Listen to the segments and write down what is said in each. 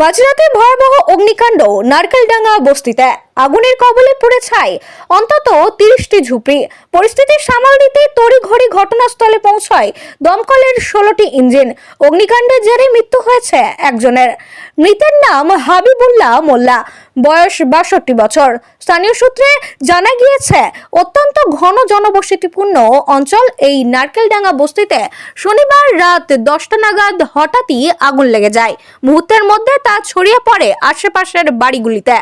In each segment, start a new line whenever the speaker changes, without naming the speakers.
মাঝরাতে ভয়াবহ অগ্নিকাণ্ড নারকেলডাঙ্গা বস্তিতে। আগুনের কবলে পড়ে ছাই, অন্তত তিরিশটি ঝুপড়ি। পরিস্থিতি সামাল দিতে তড়িঘড়ি ঘটনাস্থলে পৌঁছায় দমকলের ষোলোটি ইঞ্জিন। অগ্নিকাণ্ডের জেরে মৃত্যু হয়েছে একজনের। মৃতের নাম হাবিবুল্লাহ মোল্লা। বয়স বাষট্টি বছর। স্থানীয় সূত্রে জানা গিয়েছে, অত্যন্ত ঘন জনবসতিপূর্ণ অঞ্চল এই নারকেলডাঙ্গা বস্তিতে শনিবার রাত দশটা নাগাদ হঠাৎই আগুন লেগে যায়। মুহূর্তের মধ্যে তা ছড়িয়ে পড়ে আশেপাশের বাড়িগুলিতে।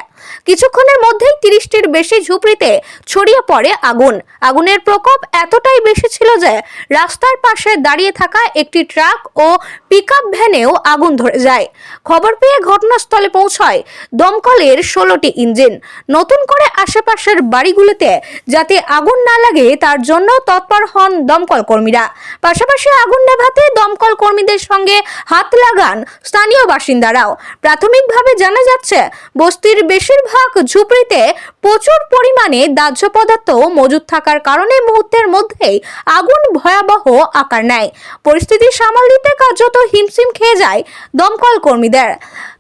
কিছুক্ষণের মধ্যেই তিরিশটির বেশি ঝুপড়িতে ছড়িয়ে পড়ে আগুন। আগুনের প্রকোপ এতটাই বেশি ছিল যে রাস্তার পাশে দাঁড়িয়ে থাকা একটি ট্রাক ও পিকআপ ভ্যানেও আগুন ধরে যায়। খবর পেয়ে ঘটনাস্থলে পৌঁছায় দমকলের ষোলোটি ইঞ্জিন নতুন করে আশেপাশের বাড়িগুলিতে যাতে আগুন না লাগে, তার জন্য তৎপর হন দমকল কর্মীরা। পাশাপাশি আগুন নেভাতে দমকল কর্মীদের সঙ্গে হাত লাগান স্থানীয় বাসিন্দারাও। প্রাথমিকভাবে জানা যাচ্ছে, বস্তির বেশিরভাগ ঝুপড়িতে প্রচুর পরিমাণে দাহ্য পদার্থ মজুদ থাকার কারণে মুহূর্তের মধ্যেই আগুন ভয়াবহ আকার নেয়। পরিস্থিতি সামাল দিতে কার্যত হিমশিম খেয়ে যায় দমকল কর্মীদের।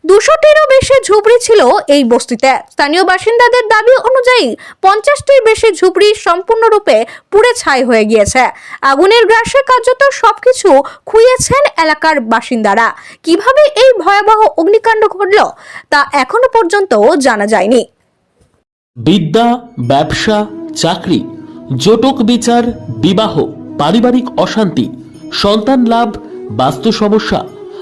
দুশোটিরও বেশি ঝুপড়ি ছিল এই বস্তিতে। স্থানীয় বাসিন্দাদের দাবি অনুযায়ী পঞ্চাশটির বেশি ঝুপড়ি সম্পূর্ণরূপে পুড়ে ছাই হয়ে গিয়েছে। আগুনের গ্রাসে কার্যত সবকিছু খুইয়েছেন এলাকার বাসিন্দারা। কীভাবে এই ভয়াবহ অগ্নিকাণ্ড ঘটল, তা এখনও পর্যন্ত জানা যায়নি।
বিদ্যা, ব্যবসা, চাকরি, জটক বিচার, বিবাহ, পারিবারিক অশান্তি, সন্তান লাভ, বাস্তু সমস্যা